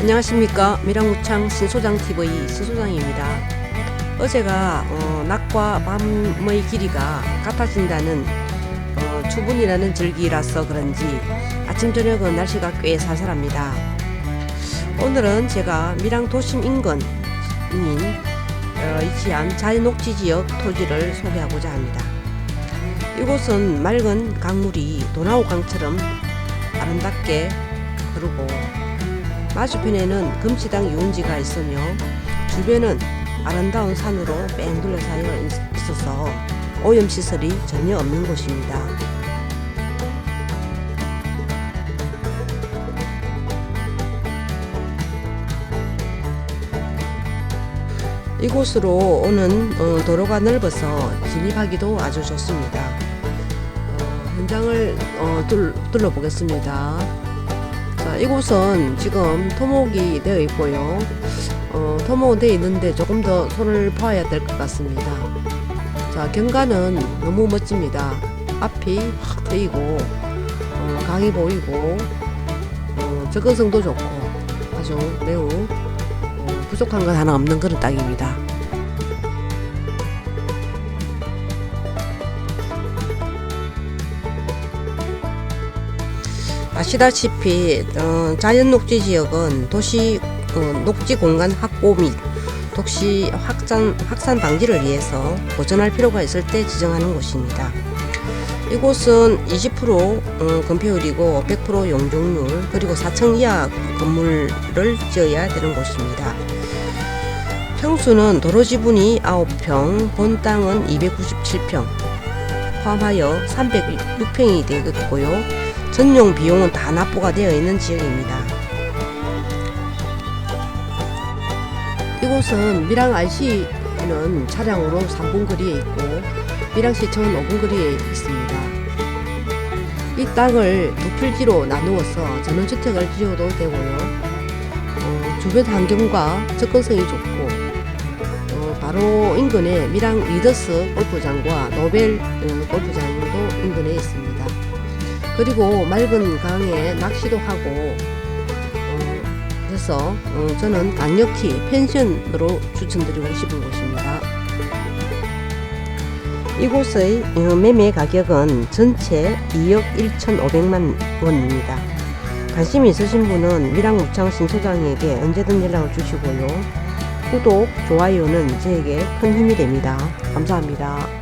안녕하십니까. 미랑무창 신소장TV 신소장입니다. 어제가 어, 낮과 밤의 길이가 같아진다는 어, 추분이라는 절기라서 그런지 아침 저녁은 날씨가 꽤 살살합니다. 오늘은 제가 미랑 도심 인근인 어, 위치한 자연녹지 지역 토지를 소개하고자 합니다. 이곳은 맑은 강물이 도나우 강처럼 아름답게 흐르고 맞은편에는 금치당 유원지가 있으며 주변은 아름다운 산으로 뺑 둘러싸여 있- 있어서 오염시설이 전혀 없는 곳입니다. 이곳으로 오는 어, 도로가 넓어서 진입하기도 아주 좋습니다. 어, 현장을 어, 둘, 둘러보겠습니다. 자, 이곳은 지금 토목이 되어 있고요. 어, 토목은 되어 있는데 조금 더 손을 봐야 될 것 같습니다. 자, 경관은 너무 멋집니다. 앞이 확 트이고, 어, 강이 보이고, 어, 접근성도 좋고, 아주 매우 어, 부족한 건 하나 없는 그런 땅입니다. 아시다시피 어, 자연 녹지 지역은 도시 어, 녹지 공간 확보 및 도시 확산 확산 방지를 위해서 보존할 필요가 있을 때 지정하는 곳입니다. 이곳은 20% 어, 건폐율이고 100% 용적률 그리고 4층 이하 건물을 지어야 되는 곳입니다. 평수는 도로 지분이 9평, 본 땅은 297평, 포함하여 306평이 되겠고요. 전용 비용은 다 납부가 되어 있는 지역입니다. 이곳은 밀양 IC는 차량으로 3분 거리에 있고 밀양시청은 5분 거리에 있습니다. 이 땅을 두 필지로 나누어서 전원주택을 지어도 되고요. 어, 주변 환경과 접근성이 좋고 어, 바로 인근에 밀양 리더스 골프장과 노벨 어, 골프장도 인근에 있습니다. 그리고 맑은 강에 낚시도 하고 어, 그래서 어, 저는 강력히 펜션으로 추천드리고 싶은 곳입니다. 이곳의 어, 매매 가격은 전체 2억 1,500만 원입니다. 관심 있으신 분은 미랑무창 신소장에게 언제든 연락을 주시고요. 구독, 좋아요는 저에게 큰 힘이 됩니다. 감사합니다.